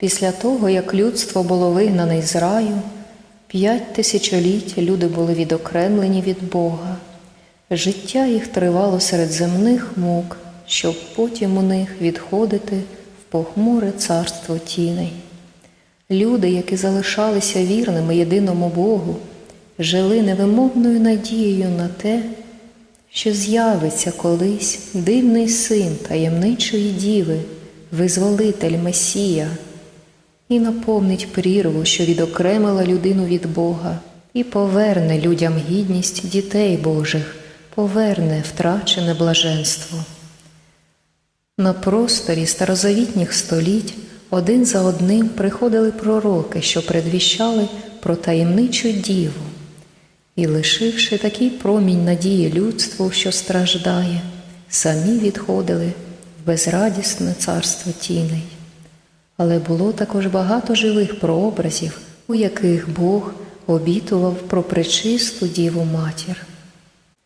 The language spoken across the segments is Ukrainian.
Після того, як людство було вигнане із раю, п'ять тисячоліть люди були відокремлені від Бога. Життя їх тривало серед земних мук, щоб потім у них відходити в похмуре царство тіней. Люди, які залишалися вірними єдиному Богу, жили невимовною надією на те, що з'явиться колись дивний син таємничої діви, визволитель Месія, і наповнить прірву, що відокремила людину від Бога, і поверне людям гідність дітей Божих, поверне втрачене блаженство. На просторі старозавітніх століть один за одним приходили пророки, що предвіщали про таємничу діву, і, лишивши такий промінь надії людству, що страждає, самі відходили в безрадісне царство тіней. Але було також багато живих прообразів, у яких Бог обітував про пречисту Діву Матір.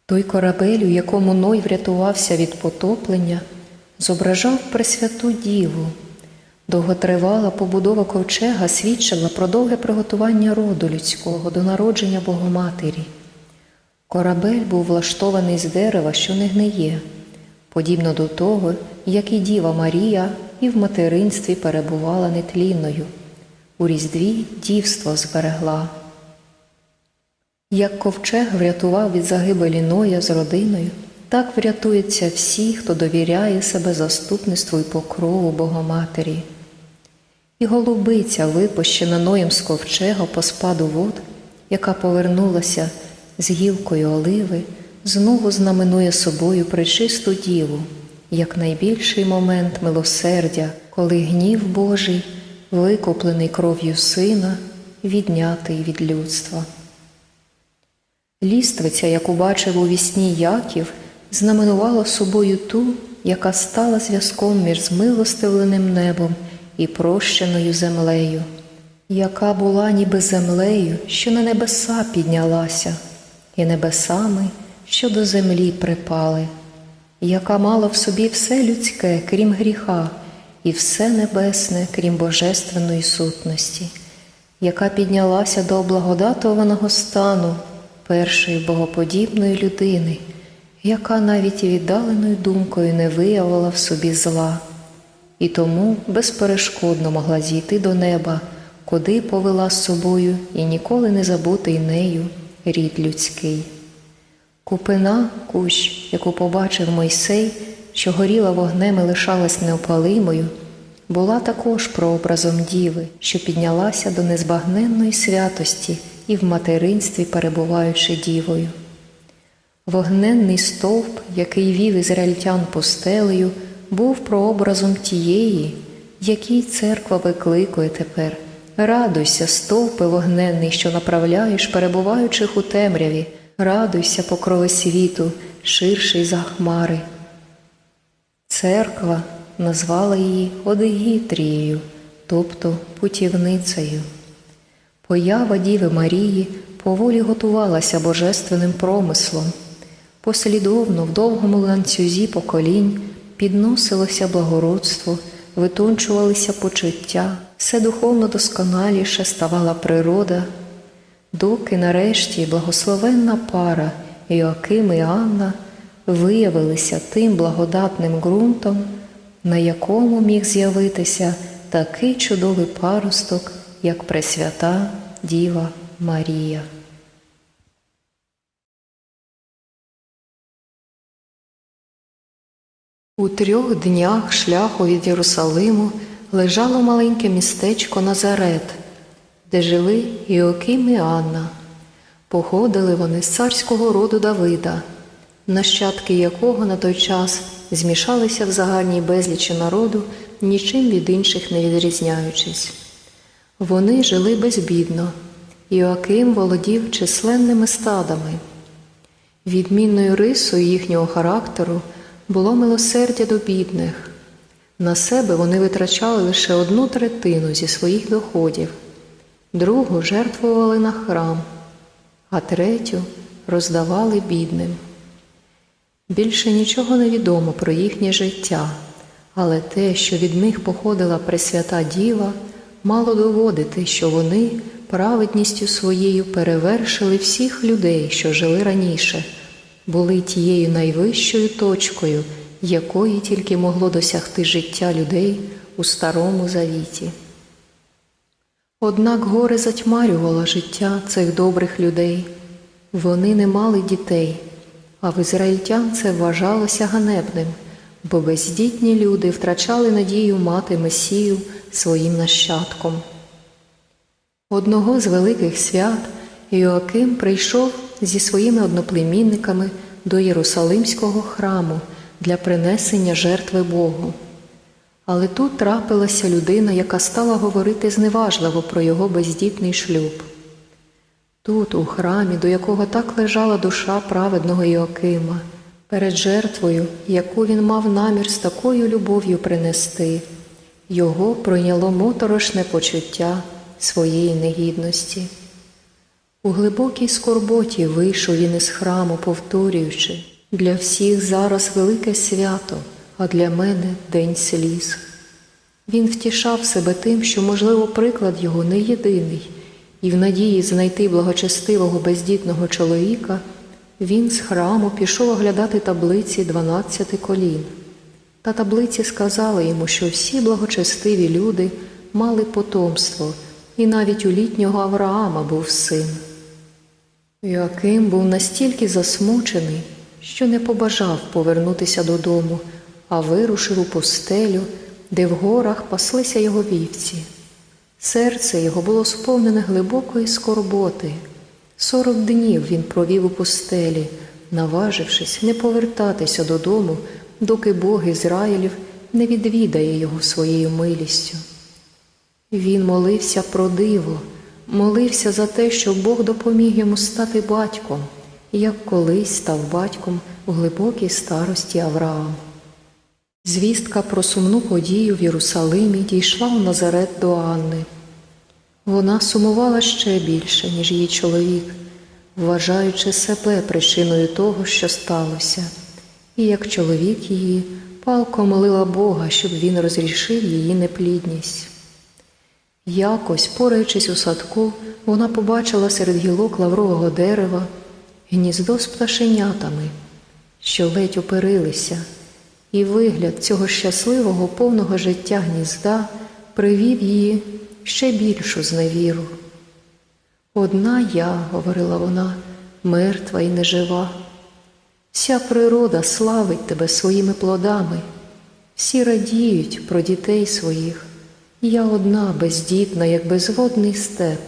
Той корабель, у якому Ной врятувався від потоплення, зображав Пресвяту Діву. Довготривала побудова ковчега свідчила про довге приготування роду людського до народження Богоматері. Корабель був влаштований з дерева, що не гниє, подібно до того, як і Діва Марія і в материнстві перебувала нетлінною, у різдві дівство зберегла. Як ковчег врятував від загибелі Ноя з родиною, так врятуються всі, хто довіряє себе заступництву і покрову Богоматері. І голубиця, випущена Ноєм з ковчега по спаду вод, яка повернулася з гілкою оливи, знову знаменує собою пречисту діву, як найбільший момент милосердя, коли гнів Божий, викуплений кров'ю сина, віднятий від людства. Ліствиця, яку бачив у вісні Яків, знаменувала собою ту, яка стала зв'язком між змилостивленим небом і прощеною землею, яка була ніби землею, що на небеса піднялася, і небесами, що до землі припали, яка мала в собі все людське, крім гріха, і все небесне, крім божественної сутності, яка піднялася до облагодатованого стану першої богоподібної людини, яка навіть і віддаленою думкою не виявила в собі зла, і тому безперешкодно могла зійти до неба, куди повела з собою і ніколи не забутий нею рід людський. Купина, кущ, яку побачив Мойсей, що горіла вогнем і лишалась неопалимою, була також прообразом діви, що піднялася до незбагненної святості і в материнстві перебуваючи дівою. Вогненний стовп, який вів ізраїльтян постелею, був прообразом тієї, якій церква викликує тепер. Радуйся, стовпи вогненний, що направляєш, перебуваючих у темряві, радуйся, покрови світу, ширший за хмари. Церква назвала її Одегітрією, тобто путівницею. Поява Діви Марії поволі готувалася божественним промислом. Послідовно в довгому ланцюзі поколінь підносилося благородство, витончувалися почуття, все духовно досконаліше ставала природа, доки нарешті благословенна пара Йоаким і Анна виявилися тим благодатним ґрунтом, на якому міг з'явитися такий чудовий паросток, як Пресвята Діва Марія. У трьох днях шляху від Єрусалиму лежало маленьке містечко Назарет, де жили Іоким і Анна. Походили вони з царського роду Давида, нащадки якого на той час змішалися в загальній безлічі народу, нічим від інших не відрізняючись. Вони жили безбідно, Іоаким володів численними стадами. Відмінною рисою їхнього характеру було милосердя до бідних. На себе вони витрачали лише одну третину зі своїх доходів, другу жертвували на храм, а третю роздавали бідним. Більше нічого не відомо про їхнє життя, але те, що від них походила Пресвята Діва, мало доводити, що вони праведністю своєю перевершили всіх людей, що жили раніше, були тією найвищою точкою, якої тільки могло досягти життя людей у Старому Завіті. Однак горе затьмарювало життя цих добрих людей. Вони не мали дітей, а в ізраїльтян це вважалося ганебним, бо бездітні люди втрачали надію мати Месію своїм нащадком. Одного з великих свят Йоаким прийшов зі своїми одноплемінниками до Єрусалимського храму для принесення жертви Богу. Але тут трапилася людина, яка стала говорити зневажливо про його бездітний шлюб. Тут, у храмі, до якого так лежала душа праведного Йоакима, перед жертвою, яку він мав намір з такою любов'ю принести, його пройняло моторошне почуття своєї негідності. У глибокій скорботі вийшов він із храму, повторюючи для всіх зараз велике свято, а для мене день сліз. Він втішав себе тим, що, можливо, приклад його не єдиний, і в надії знайти благочестивого бездітного чоловіка він з храму пішов оглядати таблиці дванадцяти колін. Та таблиці сказали йому, що всі благочестиві люди мали потомство, і навіть у літнього Авраама був син. Йоаким був настільки засмучений, що не побажав повернутися додому, а вирушив у пустелю, де в горах паслися його вівці. Серце його було сповнене глибокої скорботи. Сорок днів він провів у пустелі, наважившись не повертатися додому, доки Бог Ізраїлів не відвідає його своєю милістю. Він молився про диво, молився за те, щоб Бог допоміг йому стати батьком, як колись став батьком у глибокій старості Авраам. Звістка про сумну подію в Єрусалимі дійшла у Назарет до Анни. Вона сумувала ще більше, ніж її чоловік, вважаючи себе причиною того, що сталося, і як чоловік її палко молила Бога, щоб він розрішив її неплідність. Якось, пораючись у садку, вона побачила серед гілок лаврового дерева гніздо з пташенятами, що ледь оперилися, і вигляд цього щасливого повного життя гнізда привів її ще більшу зневіру. Одна я, говорила вона, мертва і нежива. Вся природа славить тебе своїми плодами, всі радіють про дітей своїх. Я одна бездітна, як безводний степ.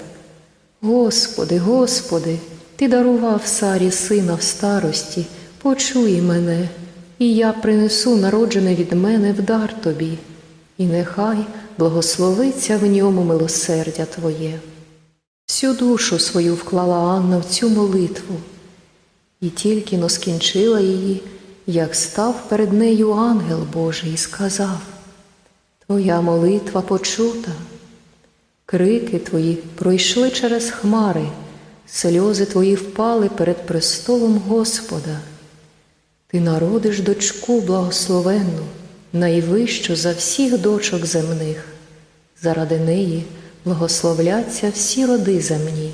Господи, Господи, Ти дарував Сарі сина в старості, почуй мене, і я принесу народжене від мене в дар тобі, і нехай благословиться в ньому милосердя Твоє. Всю душу свою вклала Анна в цю молитву, і тільки но скінчила її, як став перед нею ангел Божий і сказав Твоя молитва почута, крики твої пройшли через хмари, сльози твої впали перед престолом Господа. Ти народиш дочку благословенну, найвищу за всіх дочок земних, заради неї благословляться всі роди земні.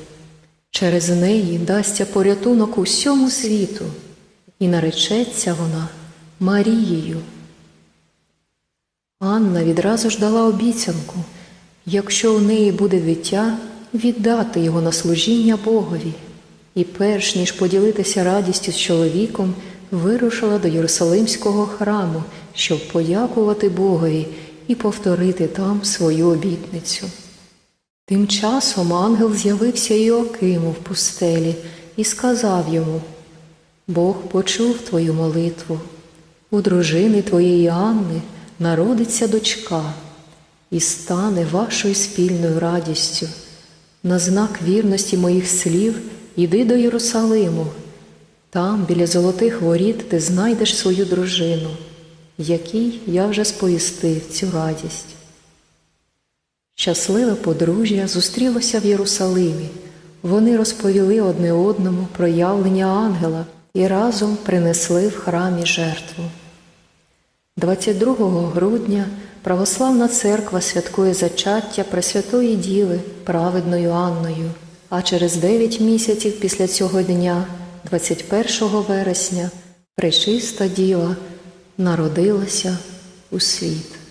Через неї дасться порятунок усьому світу, і наречеться вона Марією. Анна відразу ж дала обіцянку, якщо у неї буде дитя, віддати його на служіння Богові, і перш ніж поділитися радістю з чоловіком, вирушила до Єрусалимського храму, щоб подякувати Богові і повторити там свою обітницю. Тим часом ангел з'явився Іоакиму в пустелі і сказав йому Бог почув твою молитву, у дружини твоєї Анни народиться дочка і стане вашою спільною радістю. На знак вірності моїх слів іди до Єрусалиму. Там, біля золотих воріт, ти знайдеш свою дружину, якій я вже сповістив цю радість. Щасливе подружжя зустрілося в Єрусалимі. Вони розповіли одне одному про явлення ангела і разом принесли в храмі жертву. 22 грудня Православна церква святкує зачаття Пресвятої Діви праведною Анною, а через дев'ять місяців після цього дня, 21 вересня, Пречиста Діва народилася у світ.